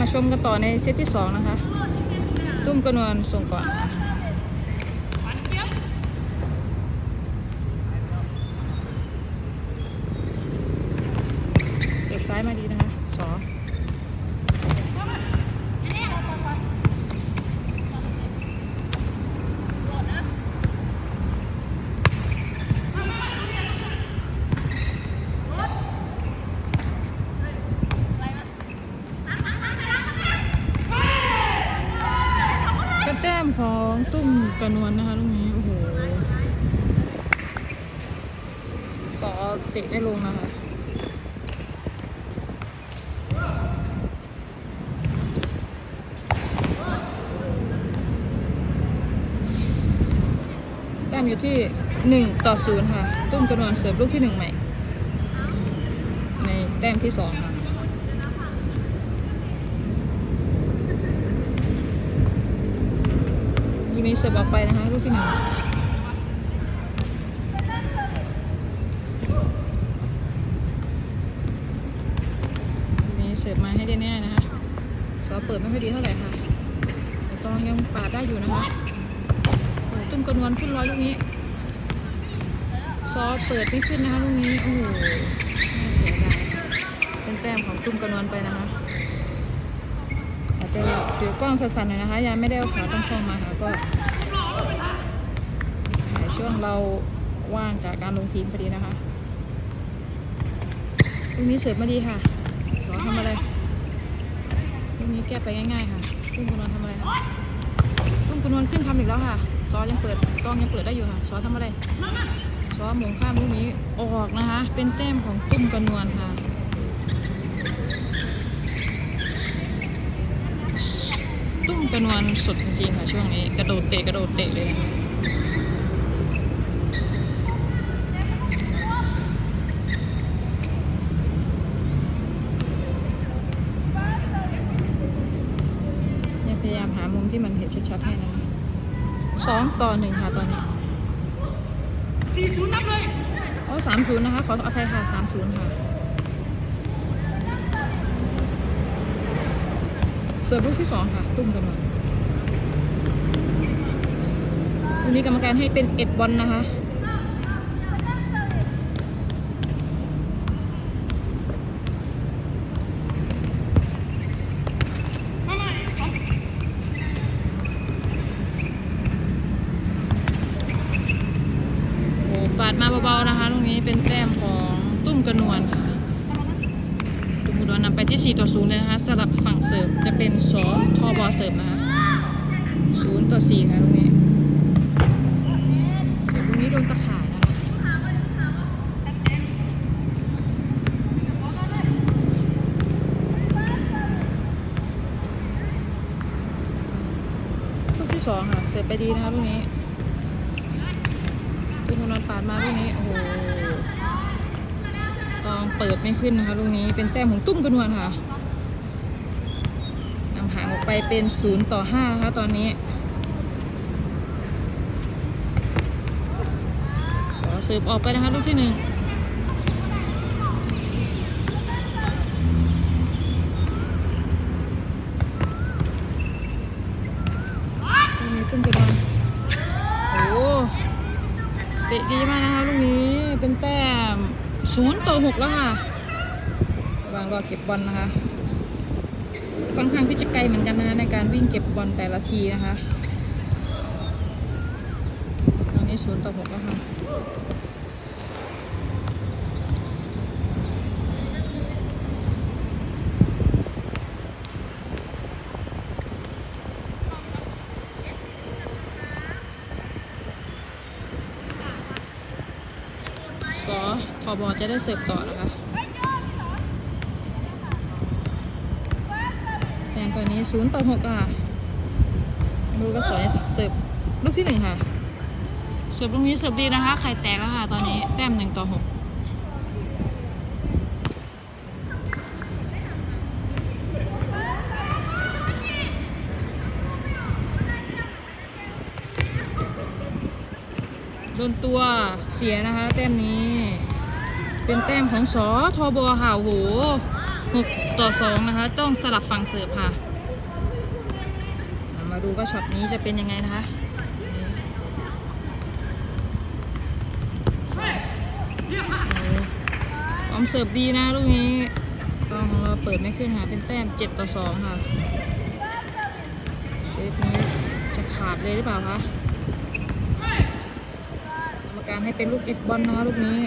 มาชมกันต่อในเซตที่สองนะคะ ตุ้มกระนวลส่งก่อนเสียบซ้ายมาดีนะคะสอเป็นแต้มของตุ้ม กระนวลนะคะลูกนี้โอ้โหสอเตะไม่ลงนะคะแต้มอยู่ที่หนึ่งต่อศูนย์ค่ะ ตุ้มกระนวลเสิร์ฟลูกที่หนึ่งใหม่ ในแต้มที่สองค่ะ ลูกนี้เสิร์ฟออกไปนะคะลูกที่หนึ่งลูกนี้เสิร์ฟมาให้ได้แน่นะคะสอเปิดไม่ค่อยดีเท่าไหร่ค่ะแต่กองยังปาดได้อยู่นะคะตุ้มกระนวลขึ้นร้อยลูกนี้ ซอเปิดไม่ขึ้นนะคะลูกนี้ โอ้โหเสียดายเป็นแต้มของตุ้มกระนวลไปนะคะ จะถือกล้องสั่นๆหน่อยนะคะยังไม่ได้เอาขาตั้งกล้องมาค่ะก็ในช่วงเราว่างจากการลงทีมพอดีนะคะลูกนี้เสิร์ฟมาดีค่ะสอทำอะไรลูกนี้แก้ไปง่ายๆค่ะตุ้มกระนวลทำอะไรคะตุ้มกระนวลขึ้นทำอีกแล้วค่ะซอยังเปิดกล้องยังเปิดได้อยู่ค่ะซอทำอะไรซอหมงข้ามลูกนี้ออกนะคะ เป็นแต้มของตุ้มกระนวลค่ะ ตุ้มกระนวลสุดจริงๆค่ะช่วงนี้ กระโดดเตะกระโดดเตะเลยนะคะเนี่ยพยายามหามุมที่มันเห็นชัดๆให้นะสองต่อหนึ่งค่ะตอนนี้สี่ศูนย์นับเลยโอ้สามศูนย์นะคะ ขออภัยค่ะสามศูนย์ค่ะเสิร์ฟลูกที่สองค่ะ ตุ้มกันมา วันนี้กรรมการให้เป็นเอ็ดบอลนะคะาใหม่สองโอ้ปาดมาเบาๆนะคะตรงนี้เป็นแต้มของตุ้มกระนวลค่ะ ตุ้มกระนวลนำไปที่ 4 ต่อ 0 เลยนะคะสลับฝั่งเสิร์ฟจะเป็นสอทอบอเสิร์ฟนะคะ 0 ต่อ 4 ค่ะตรงนี้ รงนี้โดนตะข่ายนะคะลูกที่สองค่ะ เสร์ฟไปดีนะคะลูกนี้ตุ้มกระนวลปาดมาลูกนี้ โอ้โหตองเปิดไม่ขึ้นนะคะลูกนี้ เป็นแต้มของตุ้มกระนวลค่ะนำห่างออกไปเป็นศูนย์ต่อห้านะคะตอนนี้ สอเสิร์ฟออกไปนะคะลูกที่หนึ่งลูกนี้ตุ้มกระนวลโอ้โหเตะดีมากนะคะลูกนี้เป็นแต้มศูนย์ต่อหกแล้วค่ะวางรอเก็บบอลนะคะค่อนข้างที่จะไกลเหมือนกันนะคะในการวิ่งเก็บบอลแต่ละทีนะคะตอนนี้ศูนย์ต่อหกแล้วค่ะ สอ ทอบอจะได้เสิร์ฟต่อนะคะ แตงตัวนี้ศูนย์ต่อหกค่ะดูก็สวยเสิร์ฟลูกที่หนึ่งค่ะ เสิร์ฟลูกนี้เสิร์ฟดีนะคะ ไข่แตกแล้วค่ะ ตอนนี้แต้มหนึ่งต่อหกโดนตัวเสียนะคะแต้มนี้ เป็นแต้มของสอทอบอค่ะโอ้โห6ต่อ2นะคะ ต้องสลับฝั่งเสิร์ฟค่ะ มาดูว่าช็อตนี้จะเป็นยังไงนะคะโอ้พร้อมเสิร์ฟดีนะลูกนี้ต้องเราเปิดไม่ขึ้นค่ะ เป็นแต้ม7ต่อ2ค่ะเซตนี้จะขาดเลยหรือเปล่าคะกรรมการให้เป็นลูกอิดบอลนะคะลูกนี้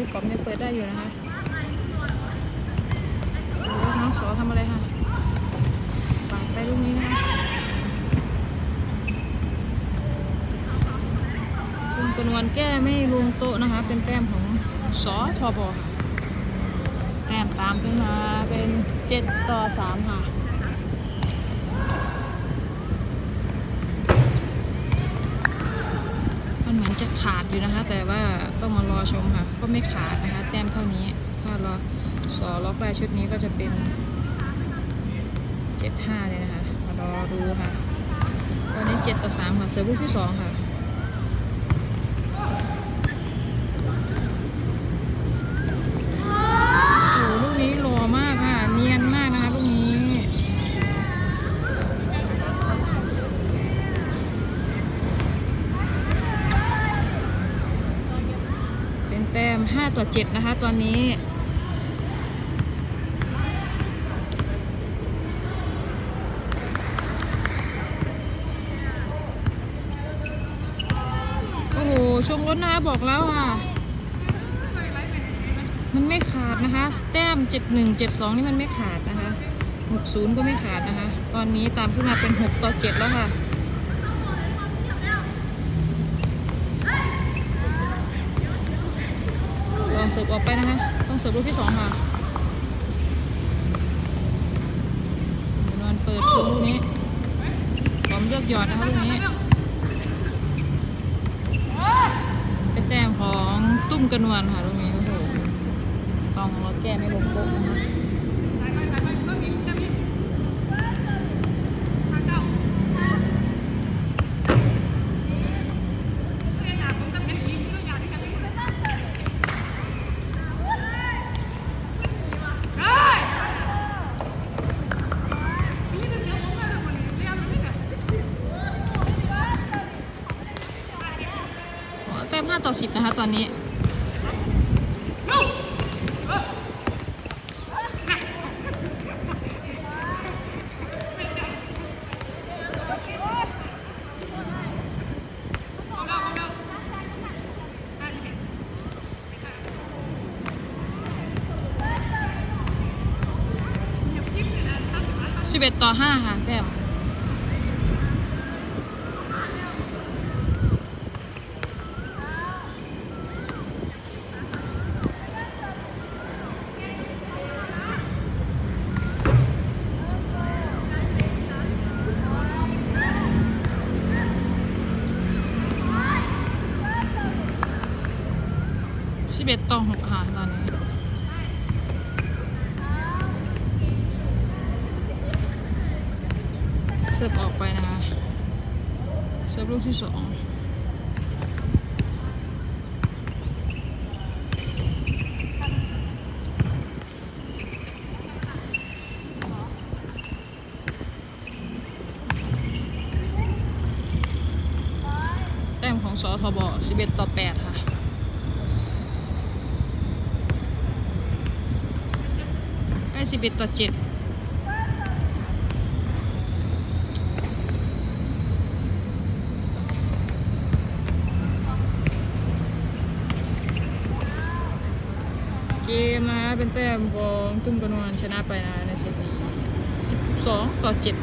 ลูกกอล์ฟเนี่ยเปิด ได้อยู่นะคะน้องสอทำอะไรคะปาดไปลูกนี้นะคะคุณกนวนแก้ไม่ลงโต๊ะนะคะ เป็นแต้มของสอทอบอแต้มตามขึ้นมาเป็นเจ็ดต่อสามค่ะ มัน เหมือนจะขาดอยู่นะคะ แต่ว่าต้องมารอชมค่ะ ก็ไม่ขาดนะคะ แต้มเท่านี้ ถ้าเราสอล็อกได้ชุดนี้ก็จะเป็นเจ็ดห้าเลยนะคะมารอดูค่ะ ตอนนี้เจ็ดต่อสามค่ะ เซิร์ฟลูกที่สองค่ะ โอ้โหลูกนี้หล่อมากค่ะ เนียนมากนะคะลูกนี้ เป็นแต้ม5ต่อ7นะคะ ตอนนี้ โอ้โห ชงรถนะคะบอกแล้วค่ะ มันไม่ขาดนะคะ แต้ม71 72นี่มันไม่ขาดนะคะ60ก็ไม่ขาดนะคะ ตอนนี้ตามขึ้นมาเป็น6ต่อ7แล้วค่ะ ล อนเสิร์ฟออกไปนะคะ ต้องเสิร์ฟลูกที่สองค่ะนอนเปิดชมลูกนี้พร้อมเลือกหยอดนะคะลูกนี้เป็นแต้มของตุ้มกระนวลค่ะลูกนี้โอ้โหต้องรอแก้ไม่ลงโป๊ะนะคะ ถ่ายไปถ่ายไปเพิ่มอีกเพิ่มอีกทางเก้าเรียนอ่านผมจะเป็นทีมที่เราอยากที่จะเป็นเฮ้ยนี่เป็นเสียงผมเลยคนนี้เรียนมันนี่เนี่ย อ๋อแต่อสิบนะคะตอนนี้สิบเอ็ดต่อห้าค่ะแต้มห้า สิบเอ็ดต่อ5ค่ะแต้ม11ต่อ6ค่ะตอนนี้ เสิร์ฟออกไปนะคะ เสิร์ฟลูกที่สองแต้มของสอทบ11 ต่อ 8 ค่ะ สิบเอ็ดต่อ7เกมนะคะเป็นแต้มของตุ้มกระนวลชนะไปนะในเซตนี้12ต่อเจ็ด